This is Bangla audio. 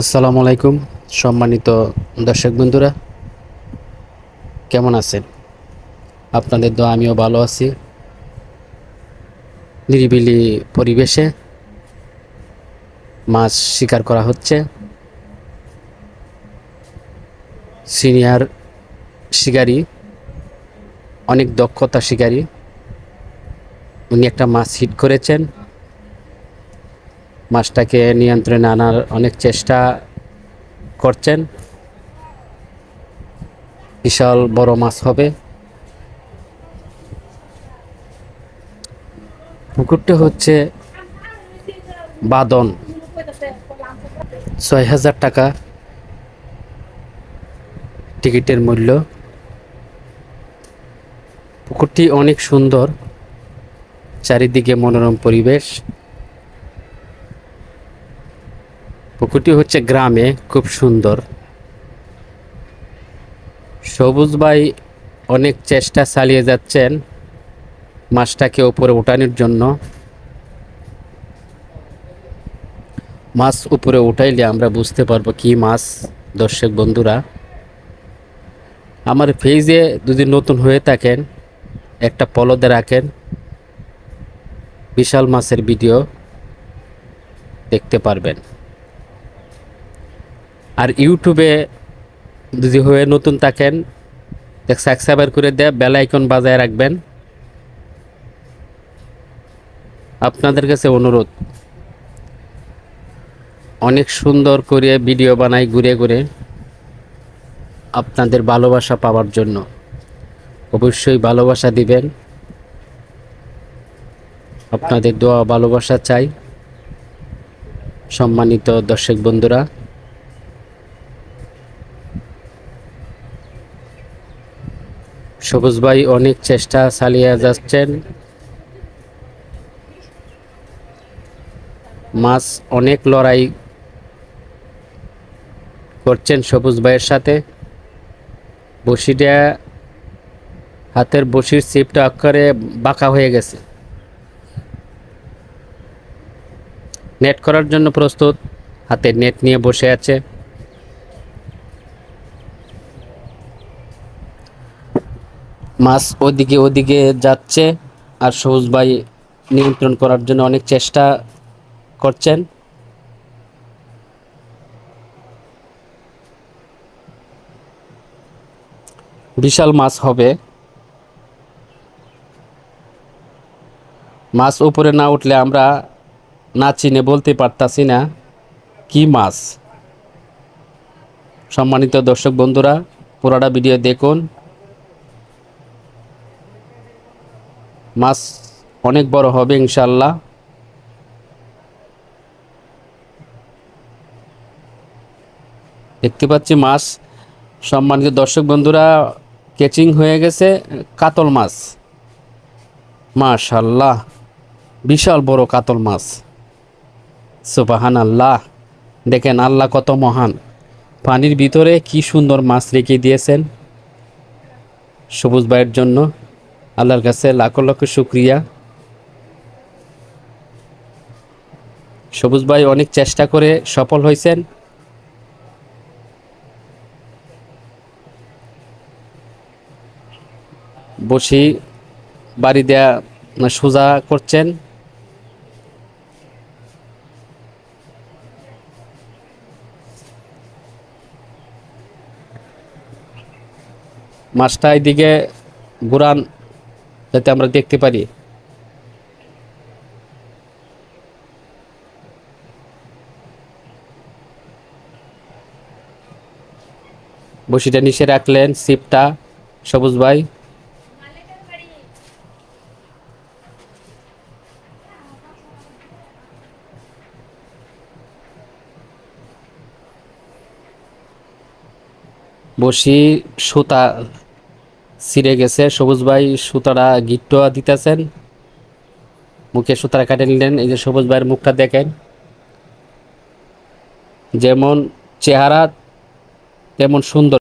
আসসালামু আলাইকুম, সম্মানিত দর্শক বন্ধুরা। কেমন আছেন? আপনাদের তো আমিও ভালো আছি। নিরিবিলি পরিবেশে মাছ শিকার করা হচ্ছে। সিনিয়র শিকারী, অনেক দক্ষতা শিকারী। উনি একটা মাছ হিট করেছেন। মাছটাকে নিয়ন্ত্রণে আনার অনেক চেষ্টা করছেন। বিশাল বড় মাছ হবে। পুকুরটা হচ্ছে বাদন। ছয় হাজার টাকা টিকিটের মূল্য। পুকুরটি অনেক সুন্দর, চারিদিকে মনোরম পরিবেশ। পুকুরটি হচ্ছে গ্রামে, খুব সুন্দর। সবুজ ভাই অনেক চেষ্টা চালিয়ে যাচ্ছেন মাছটাকে উপরে উঠানোর জন্য। মাছ উপরে উঠাইলে আমরা বুঝতে পারব কি মাছ, দর্শক বন্ধুরা। আমার পেজে যদি নতুন হয়ে থাকেন, একটা পলদে রাখেন। বিশাল মাছের ভিডিও দেখতে পারবেন। আর ইউটিউবে যদি হয়ে নতুন থাকেন সাবস্ক্রাইবার করে দেয় বেল আইকন বাজায় রাখবেন। আপনাদের কাছে অনুরোধ, অনেক সুন্দর করে ভিডিও বানাই ঘুরে ঘুরে আপনাদের ভালোবাসা পাওয়ার জন্য। অবশ্যই ভালোবাসা দিবেন। আপনাদের দোয়া ভালোবাসা চাই। সম্মানিত দর্শক বন্ধুরা সবুজ ভাই অনেক চেষ্টা চালিয়ে যাচ্ছেন। মাছ অনেক লড়াই করছেন সবুজ ভাইয়ের সাথে। বসিটা হাতের বসির সিপটা অক্ষরে বাঁকা হয়ে গেছে। নেট করার জন্য প্রস্তুত। হাতে নেট নিয়ে বসে আছে। মাছ ওদিকে ওদিকে যাচ্ছে আর সবুজ ভাই নিয়ন্ত্রণ করার জন্য অনেক চেষ্টা করছেন। বিশাল মাছ হবে। মাছ উপরে না উঠলে আমরা না চিনে বলতে পারতাছি না কি মাছ। সম্মানিত দর্শক বন্ধুরা, পুরাটা ভিডিও দেখুন। মাছ অনেক বড় হবে ইনশাল্লাহ দেখতে পাচ্ছি মাছ। সম্মানিত দর্শক বন্ধুরা কেচিং হয়ে গেছে কাতল মাছ। মাশাল্লাহ বিশাল বড় কাতল মাছ। সুবাহান আল্লাহ দেখেন আল্লাহ কত মহান। পানির ভিতরে কি সুন্দর মাছ রেখে দিয়েছেন। সবুজ ভাইয়ের জন্য। আল্লাহর কাছে লাখ লক্ষ শুক্রিয়া। সবুজ ভাই অনেক চেষ্টা করে সফল হয়েছেন। বসি বাড়ি দেয়া সোজা করছেন। মাছটা এদিকে ঘুরান। যাতে আমরা দেখতে পারি। বসিটা নিচে রাখলেন সিপটা সবুজ ভাই। বসি সুতা ছিঁড়ে গেছে। সবুজ ভাই সুতারা গিট্টোয়া দিতেছেন। মুখে সুতারা কাটে নিলেন। এই যে সবুজ ভাইয়ের মুখটা দেখেন। যেমন চেহারা, তেমন সুন্দর।